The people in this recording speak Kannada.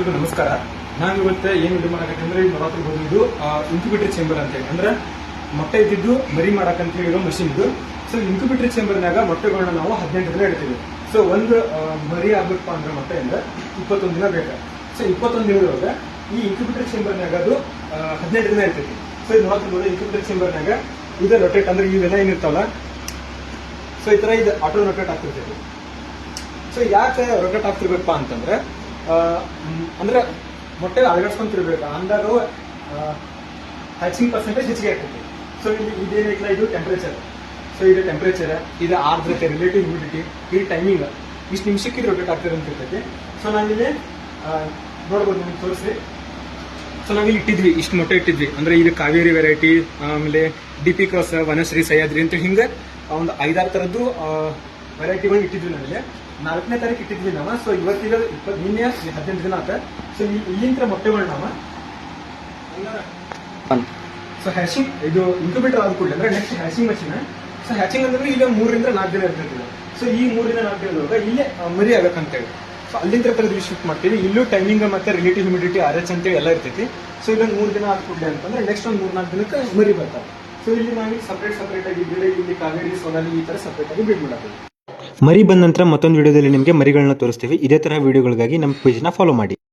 ಎಲ್ರಿಗೂ ನಮಸ್ಕಾರ. ನಾನು ಇವತ್ತೆ ಏನು ಇದು ಮಾಡಕತ್ತೆ ಅಂದ್ರೆ ಇದು ನೋಡತ್ತಿರ್ಬೋದು ಇದು ಇನ್ಕ್ಯುಬೇಟರಿ ಚೇಂಬರ್ ಅಂತ ಹೇಳಿ ಅಂದ್ರೆ ಮೊಟ್ಟೆ ಇದ್ದಿದ್ದು, ಮರಿ ಮಾಡಕಂತ ಹೇಳಿರೋ ಮಷಿನ್ ಇದು. ಸೊ ಇನ್ಕ್ಯುಬೇಟರ್ ಚೇಂಬರ್ನಾಗ ಮೊಟ್ಟೆಗಳನ್ನ ನಾವು ಹದಿನೆಂಟು ದಿನ ಇಡ್ತೀವಿ. ಸೊ ಒಂದು ಮರಿ ಆಗ್ಬೇಕಪ್ಪ ಅಂದ್ರೆ ಮೊಟ್ಟೆಯಿಂದ ಇಪ್ಪತ್ತೊಂದು ದಿನ ಬೇಕು? ಸೊ ಇಪ್ಪತ್ತೊಂದು ದಿನದೊಳಗೆ ಈ ಇನ್ಕ್ಯುಬೇಟರ್ ಚೇಂಬರ್ನಾಗ ಅದು ಹದಿನೆಂಟು ದಿನ ಇರ್ತೈತಿ ಸೊ ಇದು ನೋಡ್ತಿರ್ಬೋದು ಇನ್ಕ್ಯುಬೇಟರ್ ಚೇಂಬರ್ನಾಗ ಇದು ರೊಟೇಟ್ ಅಂದ್ರೆ ಇವೆಲ್ಲ ಏನಿರ್ತಾವಲ್ಲ ಸೊ ಈ ತರ ಇದು ಆಟೋ ರೊಟೇಟ್ ಆಗ್ತಿರ್ತೈತಿ. ಸೊ ಯಾಕೆ ರೊಟೇಟ್ ಆಗ್ತಿರ್ಬೇಕಪ್ಪ ಅಂತಂದ್ರೆ ಅಂದ್ರೆ ಮೊಟ್ಟೆ ಅಳಗಡ್ಸ್ಕೊಂತಿರ್ಬೇಕು ಅಂದರೂ ಹ್ಯಾಚಿಂಗ್ ಪರ್ಸೆಂಟೇಜ್ ಹೆಚ್ಚಿಗೆ ಆಗ್ತೈತಿ ಸೊ ಇಲ್ಲಿ ಇದೇನಿಲ್ಲ ಇದು ಟೆಂಪರೇಚರ್ ಸೊ ಇದು ಟೆಂಪರೇಚರ್ ಇದು ಆರ್ದ್ರತೆ ರಿಲೇಟಿವ್ ಹ್ಯೂಮಿಡಿಟಿ ಈ ಟೈಮಿಂಗ್ ಇಷ್ಟು ನಿಮಿಷಕ್ಕೆ ರೊಟೇಟ್ ಆಗ್ತದೆ ಅಂತ ಇರ್ತೈತಿ. ಸೊ ನಾವಿಲ್ಲಿ ನೋಡ್ಬೋದು, ನಿಮ್ಗೆ ತೋರಿಸಿ ಸೊ ನಾವಿಲ್ಲಿ ಇಟ್ಟಿದ್ವಿ, ಇಷ್ಟು ಮೊಟ್ಟೆ ಇಟ್ಟಿದ್ವಿ. ಅಂದ್ರೆ ಇದು ಕಾವೇರಿ ವೆರೈಟಿ ಆಮೇಲೆ D P cross Vanashree, Sahyadri ಅಂತ ಹಿಂಗೆ ಒಂದು ಐದಾರು ಥರದ್ದು ವೆರೈಟಿಗಳು ಇಟ್ಟಿದ್ವಿ ನಾವಿಲ್ಲಿ. ನಾಲ್ಕನೇ ತಾರೀಕು ಇಟ್ಟಿದ್ವಿ ನಾವು. ಸೊ ಇವತ್ತಿಗೆ ನಿನ್ನೆ ಹದಿನೆಂಟು ದಿನ ಆತ. ಸೊ ಇಲ್ಲಿಂದ ಮೊಟ್ಟೆಗಳು ನಾವು. ಸೊ ಹ್ಯಾಶಿಂಗ್ ಇದು ಇನ್ಕ್ಯುಬೇಟರ್ ಆದ ಕೂಡಲೇ, ಅಂದ್ರೆ next hatching machine so hatching ಅಂದ್ರೆ ಈಗ ಮೂರರಿಂದ ನಾಲ್ಕು ದಿನ ಇರ್ತೈತಿ. ಸೊ ಈ ಮೂರರಿಂದ ನಾಲ್ಕು ದಿನದೊಳಗೆ ಇಲ್ಲೇ ಮರಿ ಆಗಬೇಕಂತೇಳಿ ಸೊ ಅಲ್ಲಿಂದ ತೆಗೆದು ಶಿಫ್ಟ್ ಮಾಡ್ತೀವಿ. ಇಲ್ಲೂ ಟೈಮಿಂಗ್ ಮತ್ತೆ ರಿಲೇಟಿವ್ ಹ್ಯೂಮಿಡಿಟಿ ಆರ್ ಎಚ್ ಅಂತೇಳಿ ಎಲ್ಲ ಇರ್ತೈತಿ. ಸೊ ಇಲ್ಲೊಂದು ಮೂರು ದಿನ ಆದ ಕೂಡಲೇ ಅಂತಂದ್ರೆ ನೆಕ್ಸ್ಟ್ ಒಂದು ಮೂರು ನಾಲ್ಕು ದಿನಕ್ಕೆ ಮರಿ ಬರ್ತಾವೆ. ಸೊ ಇಲ್ಲಿ ನಾವು ಸಪ್ರೇಟ್ ಸಪ್ರೇಟ್ ಆಗಿ ಇಲ್ಲಿ ಕಾವೇರಿ ಸೋನಾಲಿ ಈ ತರ ಸಪ್ರೇಟ್ ಆಗಿ ಬಿಡ್ ಮಾಡಬೇಕು. ಮರಿ ಬಂದ ನಂತರ ಮತ್ತೊಂದು ವಿಡಿಯೋದಲ್ಲಿ ನಿಮಗೆ ಮರಿಗಳನ್ನ ತೋರಿಸ್ತೀವಿ. ಇದೇ ಥರ ವಿಡಿಯೋಗಳಿಗಾಗಿ ನಮ್ಮ ಪೇಜ್ನ ಫಾಲೋ ಮಾಡಿ.